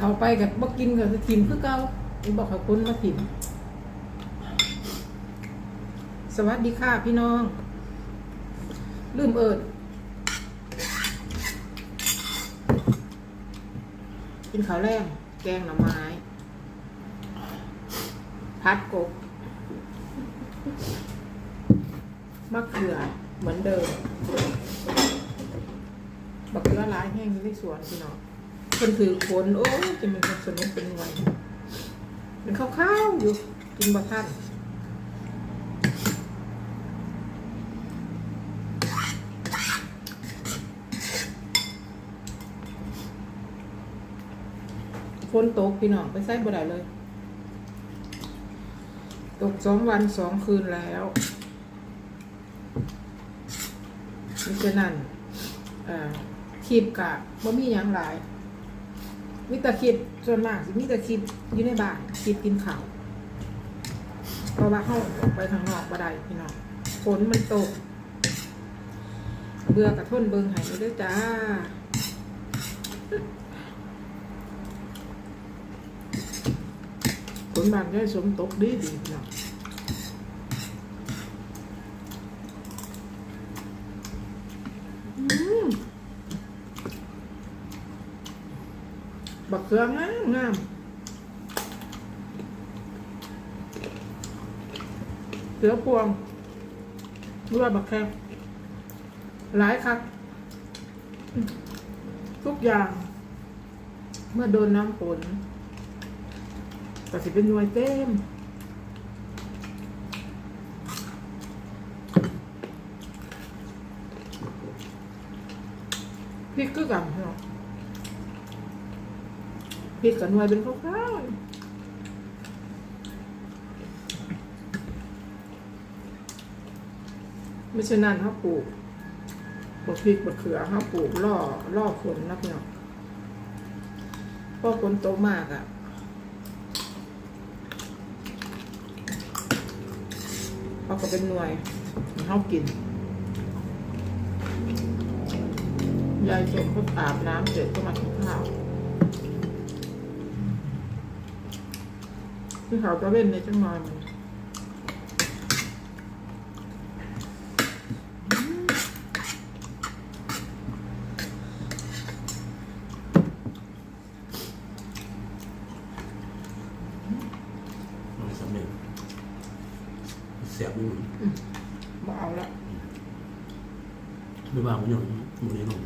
เขาไปกับบ่กินกับทีมคือเก่าอีบอกเขาคนมาถิ่มสวัสดีค่ะพี่น้อง ลืมเอิดกินข้าวแรงแกงหน่อไม้ พัดกบมะเขือเหมือนเดิมบักเขือร้ายแห้งอยู่ในสวนพี่น้อง คนถือฝนโอ้จะมันสนุกเป็นไงเป็นข้าวๆอยู่กินบะทันฝนตกพี่น้องไปใส่บ่ได้เลย ตกสองวันสองคืนแล้วมิฉะนั้นอ่อคลิปกะบ่มีหยังหลาย มีแต่คิดส่วนมากสิมีแต่คิดอยู่ในบ้านคิดกินข้าวเพราะว่าเฮาออกไปข้างนอกบ่ได้พี่น้องฝนมันตก เบื่อกระทนเบิงให้เด้วยจ้าฝนบางได้สมตกดีดีเนาะอืม บักเขืองามงามเสือพวงหรือว่าบักแคบหลายครับทุกอย่าง เมื่อโดนน้ำฝนก็สิเป็นหน่วยเต็มพริกก็กันเนาะ พริกกับหน่วยเป็นข้าวๆไม่ใช่นั่นเขาปลูกบกพริกบกเขือเขาปลูกล่อล่อฝนนะพี่น้องพอฝนตกมากอะเขาก็เป็นหน่วยเขากินยายชมเขาอาบน้ำเสร็จก็มากินข้าว ที่เขาจะเล่นในจังหน่อยมันมันสำเร็จเสียบไม่หมดมาเอาละไม่ว่ามันอยู่หมดเลยหมด